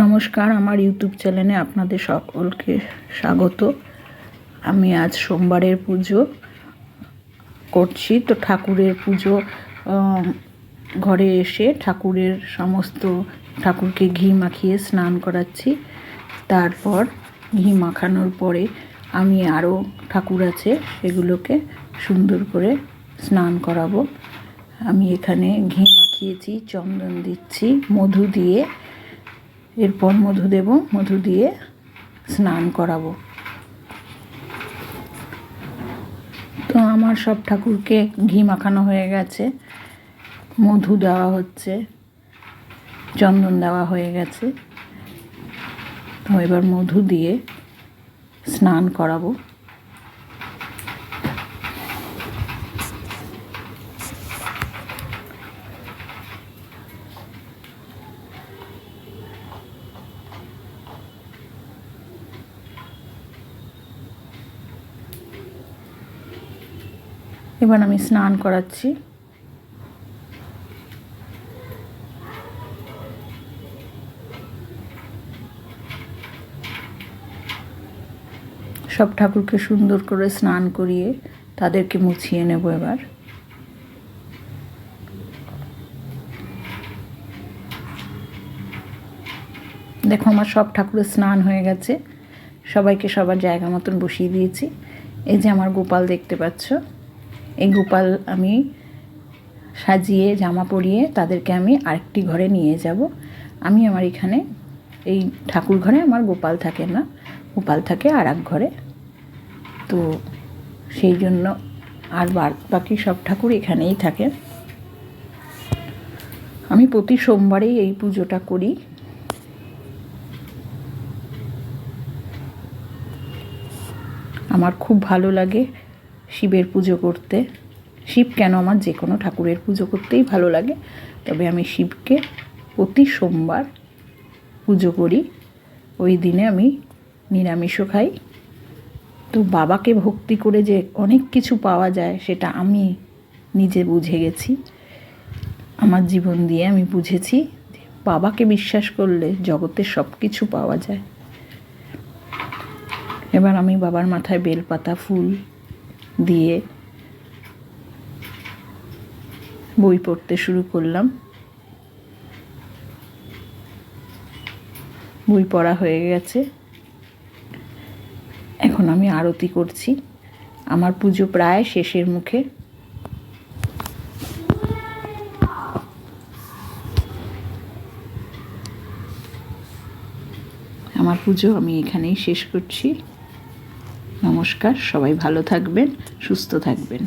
নমস্কার, আমার ইউটিউব চ্যানেলে আপনাদের সকলকে স্বাগত। আমি আজ সোমবারের পুজো করছি, তো ঠাকুরের পুজো ঘরে এসে ঠাকুরের সমস্ত, ঠাকুরকে ঘি মাখিয়ে স্নান করাচ্ছি। তারপর ঘি মাখানোর পরে আমি আরও ঠাকুর আছে, সেগুলোকে সুন্দর করে স্নান করাবো। আমি এখানে ঘি মাখিয়েছি, চন্দন দিচ্ছি, মধু দিয়ে এরপর মধু দেব, মধু দিয়ে স্নান করাবো। তো আমার সব ঠাকুরকে ঘি মাখানো হয়ে গেছে, মধু দেওয়া হচ্ছে, চন্দন দেওয়া হয়ে গেছে। তো এবার মধু দিয়ে স্নান করাবো। এবার আমি স্নান করাচ্ছি। সব ঠাকুরকে সুন্দর করে স্নান করিয়ে তাদেরকে মুছিয়ে নেব এবার। দেখো আমার সব ঠাকুরের স্নান হয়ে গেছে। সবাইকে সবার জায়গা মতন বসিয়ে দিয়েছি। এই যে আমার গোপাল দেখতে পাচ্ছ। এই গোপাল আমি সাজিয়ে, জামা পরিয়ে তাদেরকে আমি আরেকটি ঘরে নিয়ে যাব। আমি আমার এখানে, এই ঠাকুর ঘরে আমার গোপাল থাকে না, গোপাল থাকে আর এক ঘরে। তো সেই জন্য আর বাকি সব ঠাকুর এখানেই থাকে। আমি প্রতি সোমবারেই এই পুজোটা করি। আমার খুব ভালো লাগে। শিবের পুজো করতে। শিব কেন আমার যে কোনো ঠাকুরের পুজো করতেই ভালো লাগে। তবে আমি শিবকে প্রতি সোমবার পুজো করি। ওই দিনে আমি নিরামিষও খাই। তো বাবাকে ভক্তি করে যে অনেক কিছু পাওয়া যায়, সেটা আমি নিজে বুঝে গেছি। আমার জীবন দিয়ে আমি বুঝেছি বাবাকে বিশ্বাস করলে জগতের সব কিছু পাওয়া যায়। এবার আমি বাবার মাথায় বেলপাতা, ফুল দিয়ে বই পড়তে শুরু করলাম। বই পড়া হয়ে গেছে। এখন আমি আরতি করছি। আমার পুজো প্রায় শেষের মুখে। আমার পুজো আমি এখানেই শেষ করছি। নমস্কার সবাই ভালো থাকবেন সুস্থ থাকবেন।